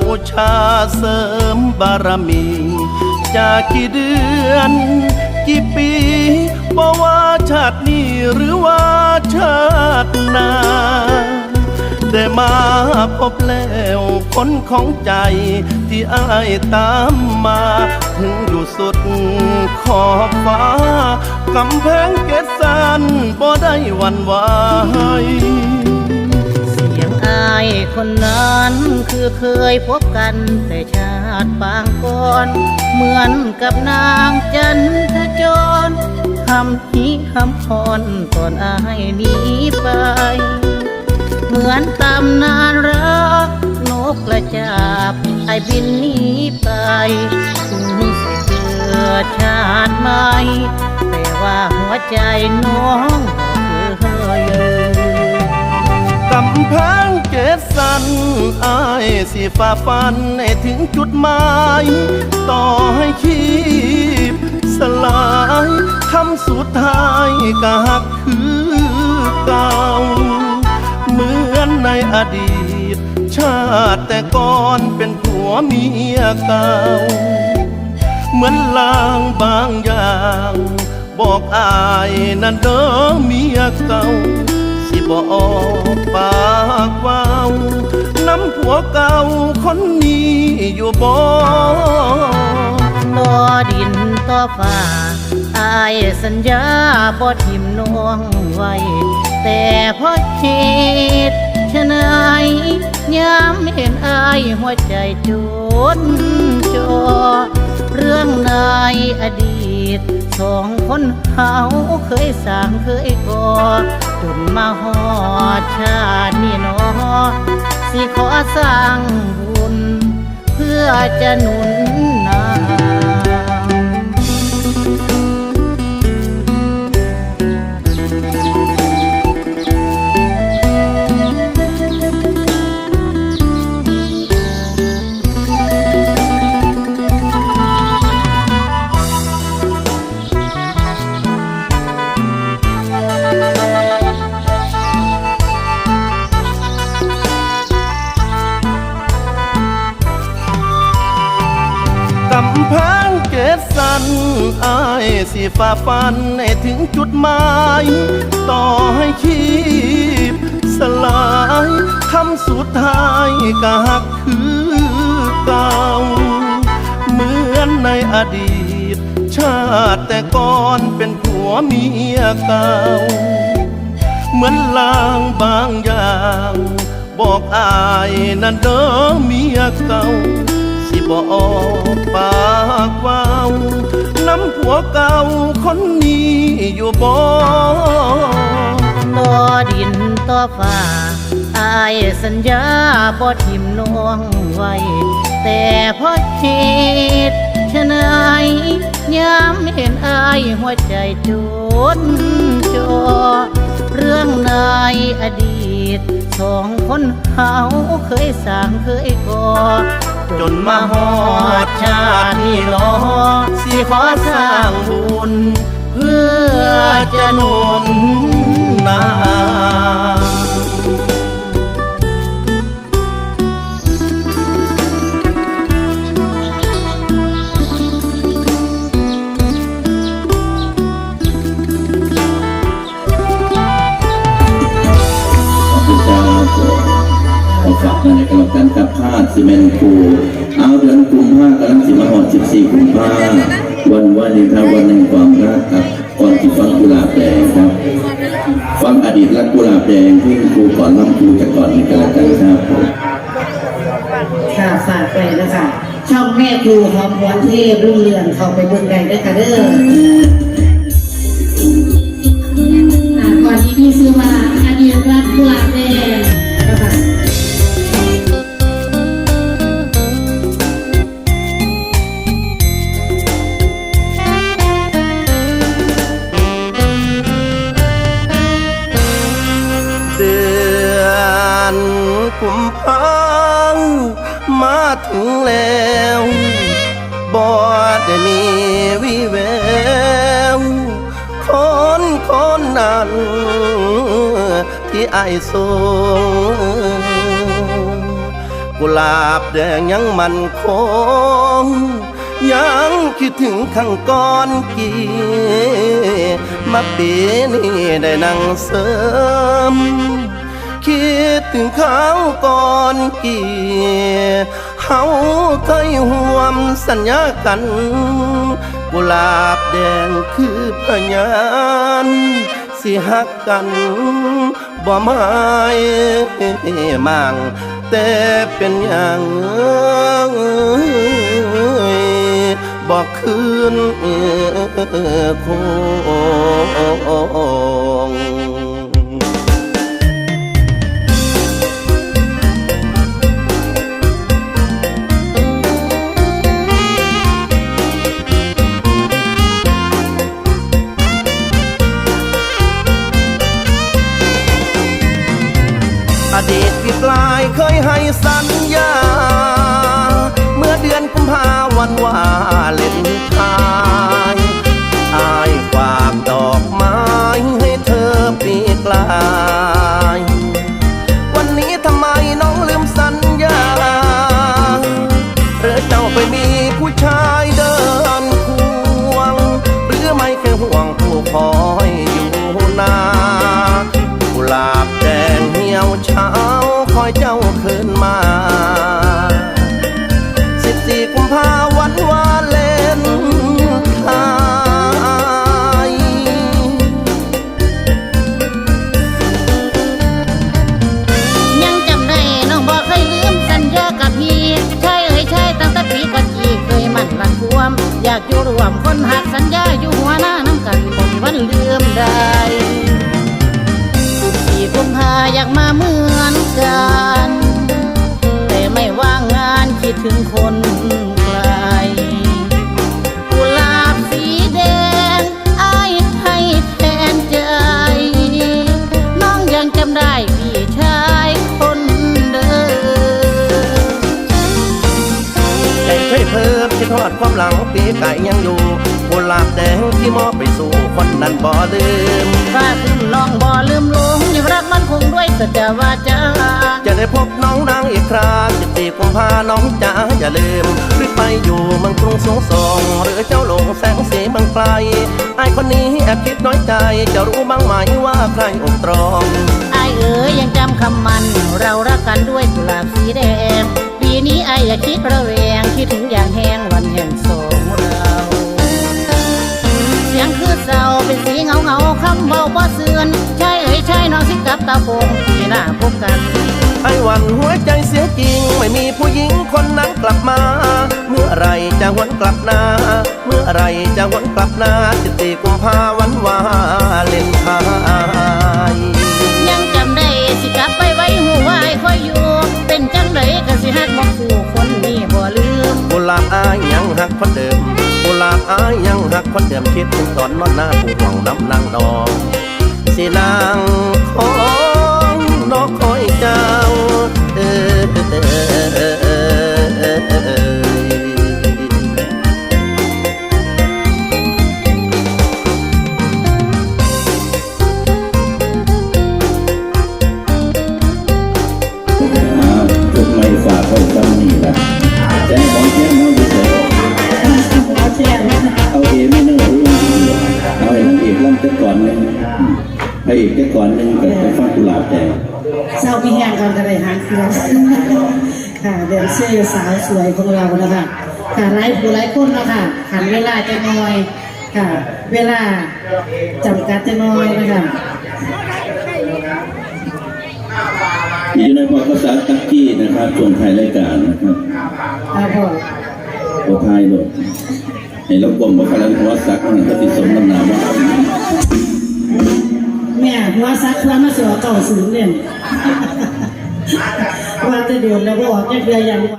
บูชาเสริมบารมี จากกี่เดือน กี่ปีบ่ว่าชาตินี้หรือว่าชาติหน้าได้มาพบแล้วคนของใจที่อายตามมา ถึงอยู่สุดขอบฟ้ากำแพงเกศสันบ่ได้หวันไหวายคนนั้นคือเคยพบกันแต่ชาติปางก่อน เหมือนกับนางจันทจรคำนี้คำพรก่อนอายหนีไป เหมือนตำนานรักนกกระจาบไอบินหนีไปถึงสิเจอชาติใหม่แต่ว่าหัวใจน้อง อายสิฝ่าฟันให้ถึงจุดหมาย ต่อให้ชีพสลายคำสุดท้ายก็หักคือเก่า เหมือนในอดีต ชาติแต่ก่อนเป็นผัวเมียเก่า เหมือนลางบางอย่างบอกอายนั่นเด้อเมียเก่า สิบอกปากว้า น้ำผัวเก่าคนนี้อยู่บ่ต่อดินต่อฟ้าอายสัญญาบ่ทิมน้องไว้ แต่เพราะเหตุชะไหนยามเห็นอายหัวใจจดจอ เรื่องในอดีต สองคนเขาเคยสร้างเคยก่อจนมาหอดชาตินี้เนอ สิขอสร้างบุญ เพื่อจะหนุน งเกศสันอายสิฝ่าฟันให้ถึงจุดหมาย ต่อให้ชีพสลายคำสุดท้ายก็หักคือเก่าเหมือนในอดีต ชาติแต่ก่อนเป็นผัวเมียเก่า เหมือนลางบางอย่างบอกอายนั่นเด้อเมียเก่า สิบออกปากเว้า ผัวเก่าคนนี้อยู่บ่ต่อดินต่อฟ้าอายสัญญาบ่ทิมน้องไว้ แต่เพราะเหตุชะไหนยามเห็นอายหัวใจจดจอ เรื่องในอดีตสองคนเขาเคยสร้างเคยก่อจนมาหอดชาตินี้ลอสิขอสร้างบุญเพื่อจะหนุนนา ฝากมาในกรรมการครับผ้าซีเมนต์คูเอาเดือนกุมภาพันธ์กำลังสิมาหอด14กุมภาพันวันวันนี้ครับวันหนึ่งความรักครับก่อนที่ฟังกุหลาบแดงครับฟังอดีตรักกุหลาบแดงที่ครูก่อนรับครูจะก่อนนี้กันแล้วกันครับค่ะฝากไปนะคะช่องแม่ครูหอมหวนเทพรุ่งเรืองเข้าไปเบิ่งได้ด้วยค่ะเด้อ กุมภามาถึงแล้วบ่ได้มีวิแววคนคนนั้นที่ไอส่งกุหลาบแดงยังมันคง ยังคิดถึงข้างก่อนกี่มาปีนี้ได้นั่งเสริมคิด ถึงเขาก่อนกี่เฮาเคยห่วมสัญญากันกุหลาบแดงคือพยานสิหักกันบ่ไม่มั่งแต่เป็นอย่างบอกคืนคง ยวเช้าคอยเจ้าคืนมา ปีไก่ยังอยู่กุหลาบแดงที่มอบไปสู่คนนั้นบ่ลืมฟ้าขึ้นน้องบ่ลืมลงยังรักมันคงด้วยสัจวาจาจะได้พบน้องนางอีกคราสิบสี่กุมภาน้องจ๋าอย่าลืมหรือไปอยู่เมืองกรุงสูงส่งหรือเจ้าหลงแสงสีบางไกลไอายคนนี้แอบคิดน้อยใจ จะรู้บ้างไหมว่าใครอกตรองไอายเอ๋ยยังจำคำมัน เรารักกันด้วยกุหลาบสีแดงปี นี้ไอายอย่คิดระแวงคิดถึงอย่างแห้งวันแห่งสองเรา เสียงคือเศร้าเป็นสีเงาเงาคำเบาบ่เสื่อนใช่เอ่ยใช่น้องสิกลับตาโปงที่หน้าพบกันไอ้วันหัวใจเสียจริง ไม่มีผู้หญิงคนนั้นกลับมา เมื่อไรจะหวนกลับนา เมื่อไรจะหวนกลับนาสิบสี่กุมภาวันวาเล่นไท คนเดิมคิดถึงตอนนอนหน้าผู้หวังน้ำนางดองสีนางขอ พระเอกจะก่อนหนึ่งกับจะฟังกุหลาบแดงเศร้าพี่แห้งกันก็ได้หางเครื่องค่ะเดนเซอร์สาวสวยของเรานะคะค่ะไร้ผู้ไร้คนแล้วค่ะขันเวลาจะน้อยค่ะ เวลาจำกัดจะน้อยนะคะอยู่ในพอภาษาตักกี้นะครับช่วงท้ายรายการนะครับเอาพอโอทายโดดให้เรากลมบอกกันเพราะว่าสักมันก็ติดสมน้ำหนาว่า แม่หัวซักหัวมาสวเก่าสูงเนี่ยว่าจะโดนแล้วก็ออกแค่เดือนยัง